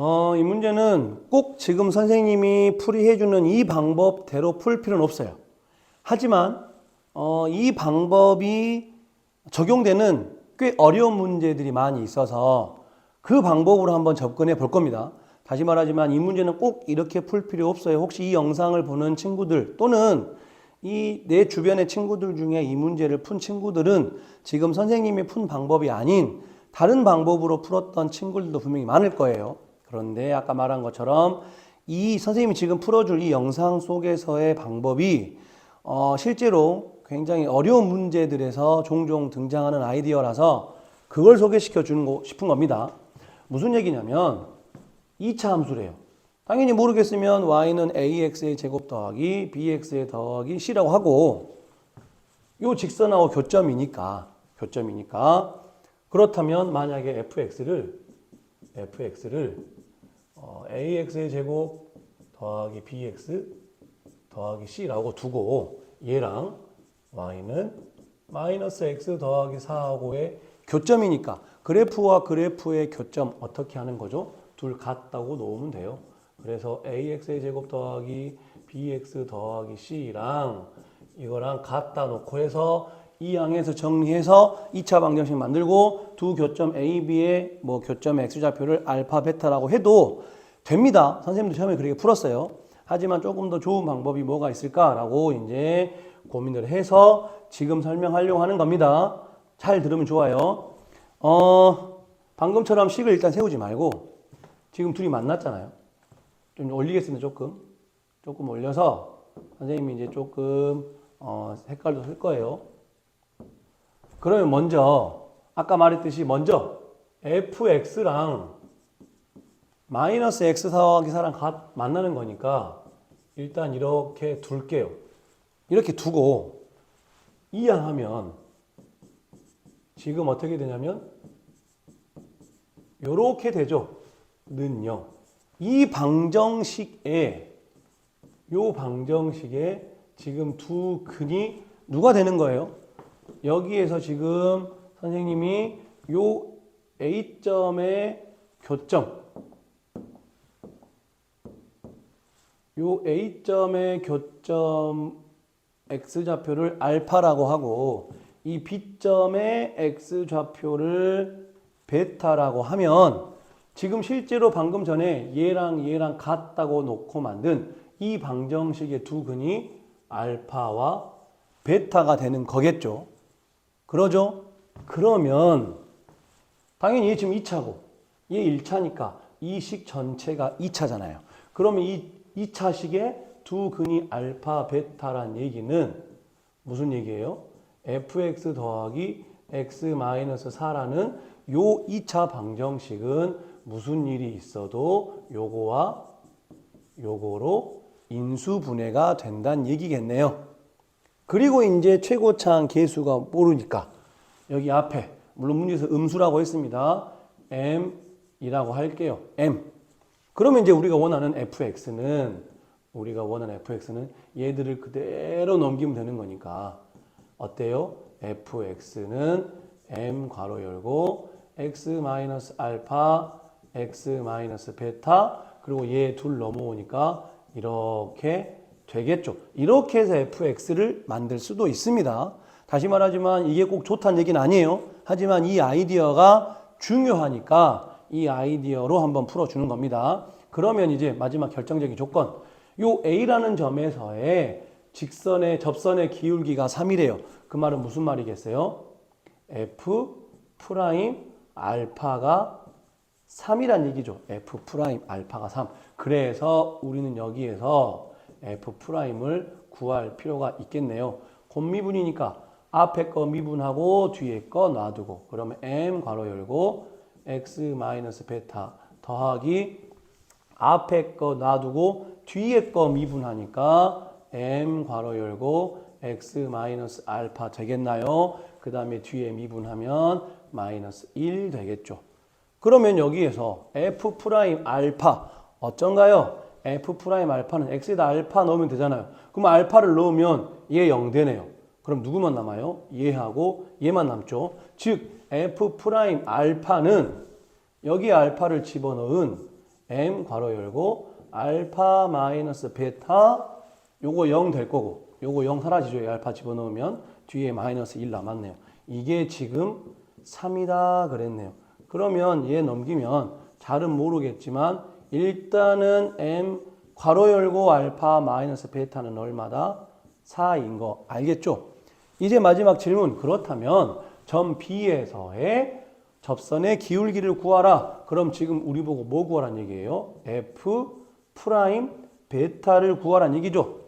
어, 이 문제는 꼭 지금 선생님이 풀이해주는 이 방법대로 풀 필요는 없어요. 하지만 어, 이 방법이 적용되는 꽤 어려운 문제들이 많이 있어서 그 방법으로 한번 접근해 볼 겁니다. 다시 말하지만 이 문제는 꼭 이렇게 풀 필요 없어요. 혹시 이 영상을 보는 친구들 또는 이 내 주변의 친구들 중에 이 문제를 푼 친구들은 지금 선생님이 푼 방법이 아닌 다른 방법으로 풀었던 친구들도 분명히 많을 거예요. 그런데 아까 말한 것처럼 이 선생님이 지금 풀어줄 이 영상 속에서의 방법이 어, 실제로 굉장히 어려운 문제들에서 종종 등장하는 아이디어라서 그걸 소개시켜 주는 거 싶은 겁니다. 무슨 얘기냐면 2차 함수래요. 당연히 모르겠으면 y는 ax의 제곱 더하기 bx의 더하기 c라고 하고 요 직선하고 교점이니까 교점이니까 그렇다면 만약에 fx를 fx를 어, ax의 제곱 더하기 bx 더하기 c라고 두고 얘랑 y는 마이너스 x 더하기 4하고의 교점이니까 그래프와 그래프의 교점 어떻게 하는 거죠? 둘 같다고 놓으면 돼요. 그래서 ax의 제곱 더하기 bx 더하기 c랑 이거랑 같다 놓고 해서 이 양에서 정리해서 2차 방정식 만들고 두 교점 A, B의 뭐 교점 X좌표를 알파, 베타라고 해도 됩니다. 선생님도 처음에 그렇게 풀었어요. 하지만 조금 더 좋은 방법이 뭐가 있을까라고 이제 고민을 해서 지금 설명하려고 하는 겁니다. 잘 들으면 좋아요. 어, 방금처럼 식을 일단 세우지 말고 지금 둘이 만났잖아요. 좀 올리겠습니다. 조금. 조금 올려서 선생님이 이제 조금 어, 색깔도 쓸 거예요. 그러면 먼저 아까 말했듯이 먼저 fx랑 마이너스 x 더하기 4랑 가- 만나는 거니까 일단 이렇게 둘게요. 이렇게 두고 이항하면 지금 어떻게 되냐면 요렇게 되죠. 는요. 이 방정식에 요 방정식에 지금 두 근이 누가 되는 거예요? 여기에서 지금 선생님이 요 A점의 교점 요 A점의 교점 X좌표를 알파라고 하고 이 B점의 X좌표를 베타라고 하면 지금 실제로 방금 전에 얘랑 얘랑 같다고 놓고 만든 이 방정식의 두 근이 알파와 베타가 되는 거겠죠. 그러죠? 그러면 당연히 얘 지금 2차고 얘 1차니까 이 식 전체가 2차잖아요. 그러면 이 2차식의 두 근이 알파, 베타란 얘기는 무슨 얘기예요? fx 더하기 x 마이너스 4라는 요 2차 방정식은 무슨 일이 있어도 요거와 요거로 인수분해가 된다는 얘기겠네요. 그리고 이제 최고차항 계수가 모르니까 여기 앞에 물론 문제에서 음수라고 했습니다. m이라고 할게요. m. 그러면 이제 우리가 원하는 fx는 우리가 원하는 fx는 얘들을 그대로 넘기면 되는 거니까 어때요? fx는 m 괄호 열고 x 마이너스 알파 x 마이너스 베타 그리고 얘 둘 넘어오니까 이렇게 되겠죠. 이렇게 해서 fx를 만들 수도 있습니다. 다시 말하지만 이게 꼭 좋다는 얘기는 아니에요. 하지만 이 아이디어가 중요하니까 이 아이디어로 한번 풀어주는 겁니다. 그러면 이제 마지막 결정적인 조건. 요 A라는 점에서의 직선의 접선의 기울기가 3이래요. 그 말은 무슨 말이겠어요? F 프라임 알파가 3이란 얘기죠. F 프라임 알파가 3. 그래서 우리는 여기에서 F 프라임을 구할 필요가 있겠네요. 곱미분이니까 앞에 거 미분하고 뒤에 거 놔두고 그러면 M 괄호 열고 X 마이너스 베타 더하기 앞에 거 놔두고 뒤에 거 미분하니까 M 괄호 열고 X 마이너스 알파 되겠나요? 그 다음에 뒤에 미분하면 마이너스 1 되겠죠. 그러면 여기에서 f 프라임 알파 어쩐가요? F 프라임 알파는 x에다 알파 넣으면 되잖아요. 그럼 알파를 넣으면 얘 0 되네요. 그럼 누구만 남아요? 얘하고 얘만 남죠. 즉 f 프라임 알파는 여기 알파를 집어넣은 m 괄호 열고 알파 마이너스 베타 요거 0 될 거고 요거 0 사라지죠. 이 알파 집어넣으면 뒤에 마이너스 1 남았네요. 이게 지금 3이다 그랬네요. 그러면 얘 넘기면 잘은 모르겠지만 일단은 m 괄호 열고 알파 마이너스 베타는 얼마다? 4인 거 알겠죠? 이제 마지막 질문 그렇다면 점 B에서의 접선의 기울기를 구하라. 그럼 지금 우리 보고 뭐 구하란 얘기예요? f 프라임 베타를 구하란 얘기죠.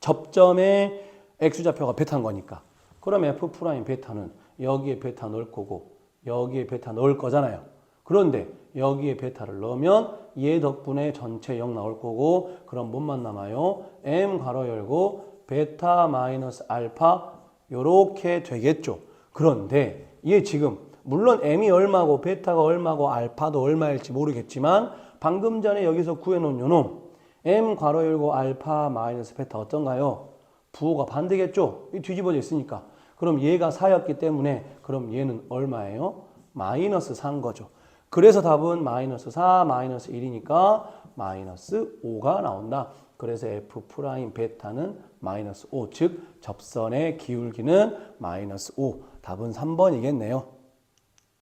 접점의 x좌표가 베타인 거니까. 그럼 f 프라임 베타는 여기에 베타 넣을 거고 여기에 베타 넣을 거잖아요. 그런데 여기에 베타를 넣으면 얘 덕분에 전체 0 나올 거고 그럼 뭔만 남아요? m 괄호 열고 베타 마이너스 알파 요렇게 되겠죠. 그런데 얘 지금 물론 m이 얼마고 베타가 얼마고 알파도 얼마일지 모르겠지만 방금 전에 여기서 구해놓은 요놈 m 괄호 열고 알파 마이너스 베타 어떤가요? 부호가 반대겠죠? 이 뒤집어져 있으니까. 그럼 얘가 4였기 때문에 그럼 얘는 얼마예요? 마이너스 4인 거죠. 그래서 답은 마이너스 4, 마이너스 1이니까 마이너스 5가 나온다. 그래서 f 프라임 베타는 마이너스 5, 즉 접선의 기울기는 마이너스 5. 답은 3번이겠네요.